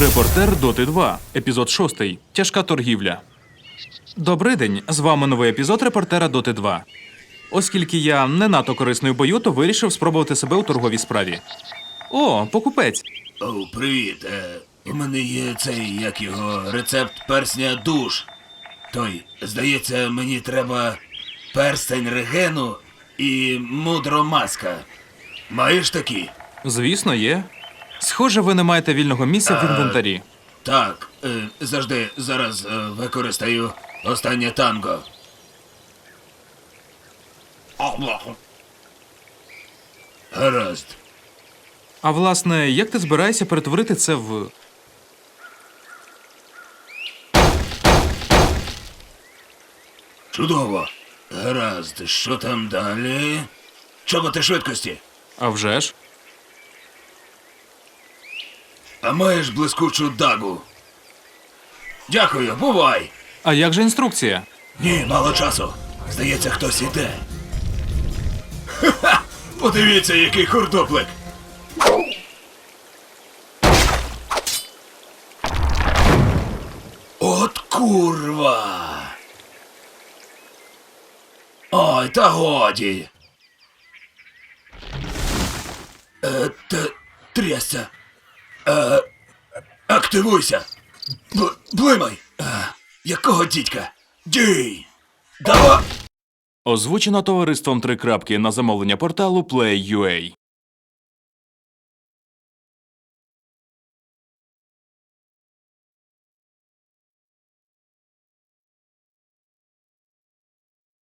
Репортер Доти 2, епізод 6. Тяжка торгівля. Добрий день. З вами новий епізод репортера Доти 2. Оскільки я не надто корисний у бою, то вирішив спробувати себе у торговій справі. О, покупець. О, привіт. Е, у мене є цей, як його, рецепт персня душ. Той, здається, мені треба перстень регену і мудромаска. Маєш такі? Звісно, є. Схоже, ви не маєте вільного місця в інвентарі. Так, е, завжди зараз е, використаю останнє танго. Гаразд. А власне, як ти збираєшся перетворити це в. Чудово. Гаразд, що там далі? Чоботи швидкості. А вже ж? А маєш блискучу дагу. Дякую, бувай. А як же інструкція? Ні, мало часу. Здається, хтось іде. Ха-ха! Подивіться, який хурдоплик. От курва. Ой, та годі. Е, та трясся. Е, активуйся. Б- блимай. Е, якого дідька? Дій. Давай. Озвучено товариством три крапки на замовлення порталу Play.ua.